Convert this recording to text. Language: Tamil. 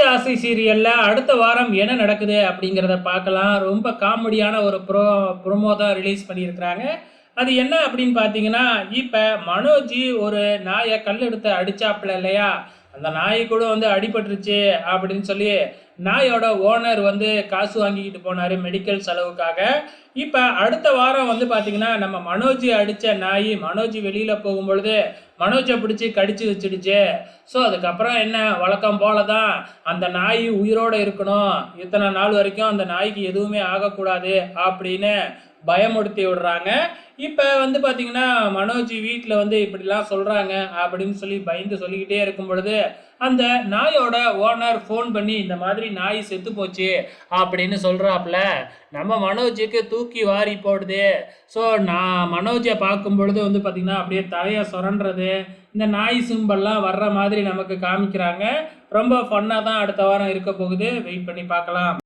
ரசிக்க ஆசை சீரியலில் அடுத்த வாரம் என்ன நடக்குது அப்படிங்கிறத பார்க்கலாம். ரொம்ப காமெடியான ஒரு ப்ரோ ப்ரோமோ தான் ரிலீஸ் பண்ணியிருக்கிறாங்க. அது என்ன அப்படின்னு பார்த்தீங்கன்னா இப்போ மனோஜி ஒரு நாயை கல் எடுத்து அடிச்சாப்புல இல்லையா? அந்த நாய் கூட வந்து அடிபட்டுருச்சு அப்படின்னு சொல்லி நாயோட ஓனர் வந்து காசு வாங்கிக்கிட்டு போனார் மெடிக்கல் செலவுக்காக. இப்போ அடுத்த வாரம் வந்து பார்த்திங்கன்னா நம்ம மனோஜி அடித்த நாய் மனோஜி வெளியில் போகும்பொழுது மனோஜை பிடிச்சி கடிச்சு வச்சிடுச்சு. ஸோ அதுக்கப்புறம் என்ன? வழக்கம் போல தான் அந்த நாய் உயிரோடு இருக்கணும். இத்தனை நாள் வரைக்கும் அந்த நாய்க்கு எதுவுமே ஆகக்கூடாது அப்படின்னு பயமுறுத்தி விடுறாங்க. இப்போ வந்து பார்த்தீங்கன்னா மனோஜ் வீட்டில் வந்து இப்படிலாம் சொல்கிறாங்க அப்படின்னு சொல்லி பயந்து சொல்லிக்கிட்டே இருக்கும் பொழுது அந்த நாயோட ஓனர் ஃபோன் பண்ணி இந்த மாதிரி நாய் செத்து போச்சு அப்படின்னு சொல்கிறாப்புல நம்ம மனோஜுக்கு தூக்கி வாரி போடுது. ஸோ நான் மனோஜை பார்க்கும் பொழுது வந்து பார்த்திங்கன்னா அப்படியே தலையை சுரண்டுறது இந்த நாய் சிம்பல்லாம் வர்ற மாதிரி நமக்கு காமிக்கிறாங்க. ரொம்ப ஃபன்னாக தான் அடுத்த வாரம் இருக்க போகுது. வெயிட் பண்ணி பார்க்கலாம்.